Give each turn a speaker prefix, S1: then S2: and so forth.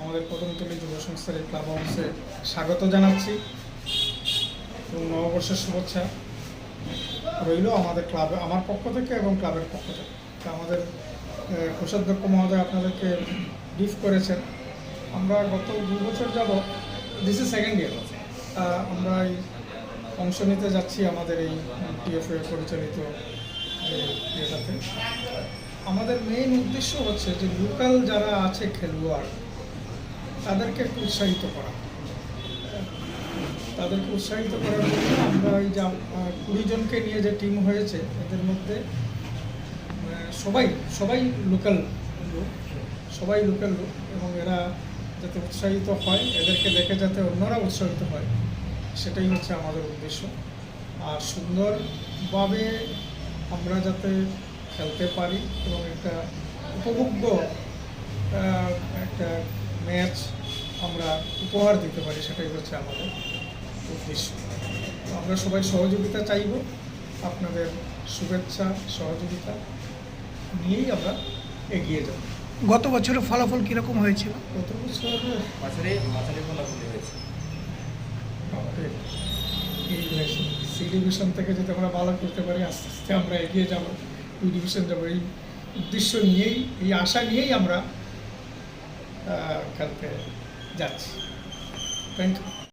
S1: আমাদের কদমতলী যুব সংস্থার এই ক্লাব হাউসে স্বাগত জানাচ্ছি এবং নববর্ষের শুভেচ্ছা রইল আমাদের ক্লাবে, আমার পক্ষ থেকে এবং ক্লাবের পক্ষ থেকে। আমাদের কোষাধ্যক্ষ মহোদয় আপনাদেরকে ব্রিফ করেছেন। আমরা গত দু বছর যাব দিস ইজ সেকেন্ড ইয়ার আমরা এই অংশ নিতে যাচ্ছি আমাদের এই পরিচালিত ইয়েটাতে আমাদের মেইন উদ্দেশ্য হচ্ছে যে লোকাল যারা আছে খেলোয়াড়, তাদেরকে একটু উৎসাহিত করা। তাদেরকে উৎসাহিত করার জন্য আমরা এই যে কুড়ি জনকে নিয়ে যে টিম হয়েছে, এদের মধ্যে সবাই সবাই লোকাল লোক, সবাই লোকাল লোক এবং এরা যাতে উৎসাহিত হয়, এদেরকে দেখে যাতে অন্যরা উৎসাহিত হয়, সেটাই হচ্ছে আমাদের উদ্দেশ্য। আর সুন্দরভাবে আমরা যাতে খেলতে পারি এবং একটা উপভোগ্য একটা ম্যাচ আমরা উপহার দিতে পারি সেটাই হচ্ছে আমাদের উদ্দেশ্য। তো আমরা সবাই সহযোগিতা চাইব। আপনাদের শুভেচ্ছা সহযোগিতা নিয়েই আমরা এগিয়ে যাব।
S2: গত বছরের ফলাফল কীরকম হয়েছিল?
S1: গত বছর
S3: বছরে বছরে ফলাফল হয়েছে
S1: আমাদের এই সি ডিভিশন থেকে যদি আমরা ভালো করতে পারি, আস্তে আস্তে আমরা এগিয়ে যাব। টু ডিভিশন যাব। এই উদ্দেশ্য নিয়েই, এই আশা নিয়েই আমরা কালকে যাচ্ছি। Thank you